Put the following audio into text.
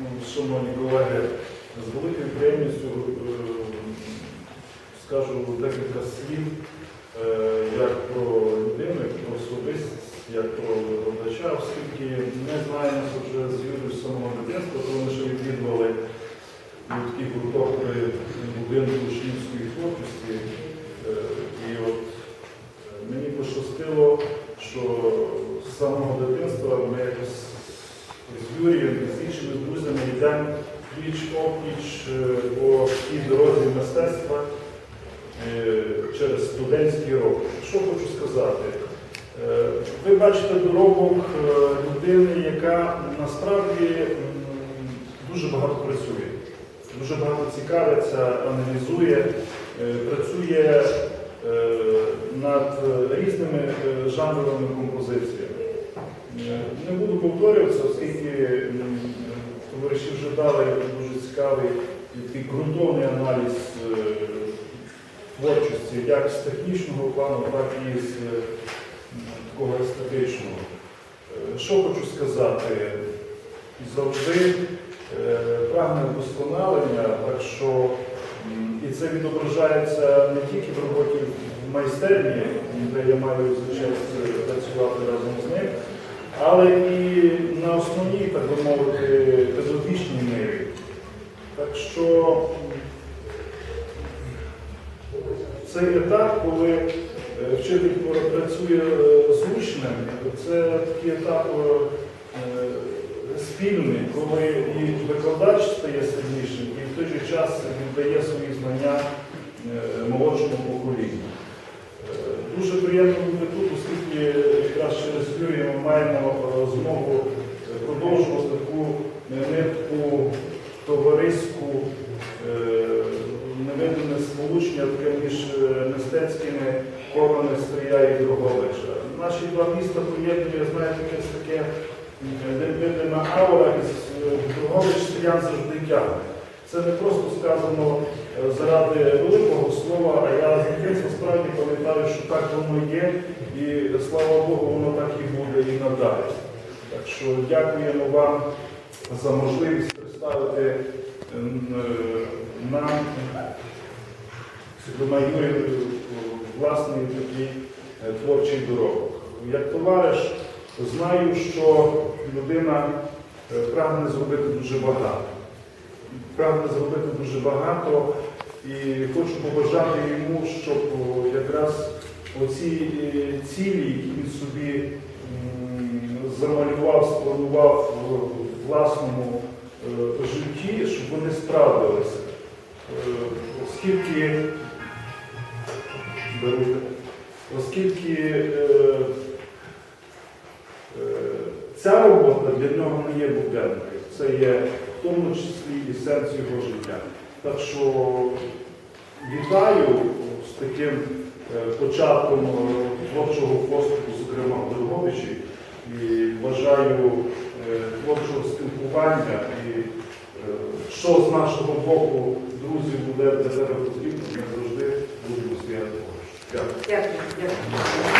Ну, Шановні колеги, з великою приємністю е, скажу декілька слів е, як про людину, як про особистість, як про викладача, оскільки ми знаємося вже з Юрою з самого дитинства, коли ми ще відвідували ну, такий гурток при будинку учнівської творчості. Е, І от е, мені пощастило, що з самого дитинства ми якось з Юрієм і з іншими друзями йдемо пліч опліч е, по тій дорозі мистецтва е, через студентські роки. Що хочу сказати? Е, Ви бачите доробок е, людини, яка насправді дуже багато працює, дуже багато цікавиться, аналізує, працює над різними жанровими композиціями. Не буду повторюватися, оскільки товариші вже дали дуже цікавий такий ґрунтовний аналіз е, творчості, як з технічного плану, так і з е, такого естетичного. Е, Що хочу сказати? Завжди прагне вдосконалення, так що і це відображається не тільки в роботі в майстерні, де я маю честь працювати разом з ним, але і на основній, так би мовити, педагогічній мирі. Що цей етап, коли е, вчитель працює е, з учнем, це такий етап е, спільний, коли і викладач стає сильнішим, і в той же час віддає свої знання молодшому поколінню. Дуже приємно бути тут, оскільки якраз через Юрія ми маємо змогу продовжувати сполучення таке між е, мистецькими колами Стрия і. Наші два міста поєднує, знаєте, якесь таке невидима аура, е, Другович Стріян завжди тягне. Це не просто сказано е, заради великого слова, а я з дитинства справді пам'ятаю, що так воно є, і слава Богу, воно так і буде і надалі. Так що дякуємо вам за можливість представити нам, зокрема Юрію, власний такий е, творчий доробок. Як товариш, знаю, що людина е, прагне зробити дуже багато прагне зробити дуже багато і хочу побажати йому, щоб якраз оці е, цілі, які він собі замалював, спланував в власному житті, щоб вони справдилися. Оскільки, берете, оскільки е, е, ця робота для нього не є буденною, це є в тому числі і серце його життя. Так що вітаю з таким е, початком е, творчого поступу, зокрема в Дрогобичі, і бажаю е, творчого спілкування. І що з нашого боку друзів Дякую.